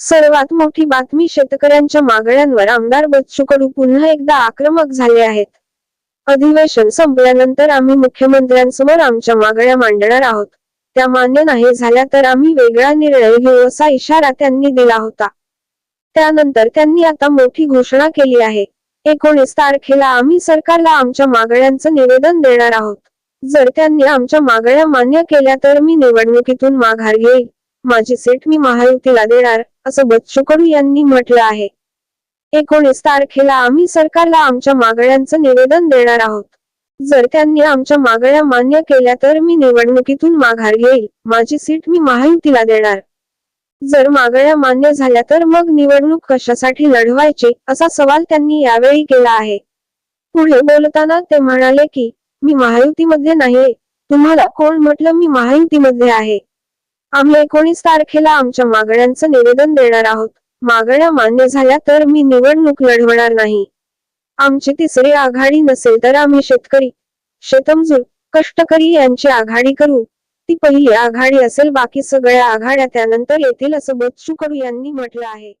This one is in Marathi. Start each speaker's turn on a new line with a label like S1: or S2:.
S1: सर्वात मोठी बातमी शेतकऱ्यांच्या मागण्यांवर आमदार बच्चू कडू पुन्हा एकदा आक्रमक झाले आहेत. अधिवेशन संपल्यानंतर आम्ही मुख्यमंत्र्यांसमोर आमच्या मागण्या मांडणार आहोत. त्या मान्य नाही झाल्या तर आम्ही वेगळा निर्णय घेऊ असा इशारा त्यांनी दिला होता. त्यानंतर त्यांनी आता मोठी घोषणा केली आहे. एकोणीस तारखेला आम्ही सरकारला आमच्या मागण्यांचं निवेदन देणार आहोत. जर त्यांनी आमच्या मागण्या मान्य केल्या तर मी निवडणुकीतून माघार घेईल. माझी सीट मी महायुतीला देणार असं बच्चू कडू यांनी म्हटलं आहे. एकोणीस तारखेला आम्ही सरकारला आमच्या मागण्यांचं निवेदन देणार आहोत. जर त्यांनी आमच्या मागण्या मान्य केल्या तर मी निवडणुकीतून माघार घेईल माझी सीट मी महायुतीला देणार. जर मागण्या मान्य झाल्या तर मग निवडणूक कशासाठी लढवायची असा सवाल त्यांनी यावेळी केला आहे. पुढे बोलताना ते म्हणाले की मी महायुतीमध्ये नाहीये. तुम्हाला कोण म्हटलं मी महायुतीमध्ये आहे? आम्ही एकोणीस तारखेला आमच्या मागण्यांचं निवेदन देणार आहोत. मागण्या मान्य झाल्या तर मी निवडणूक लढवणार नाही. आमची तिसरी आघाडी नसेल तर आम्ही शेतकरी शेतमजूर कष्टकरी यांची आघाडी करू. ती पहिली आघाडी असेल बाकी सगळ्या आघाड्या त्यानंतर येतील असं बच्चू कडू यांनी म्हटलं आहे.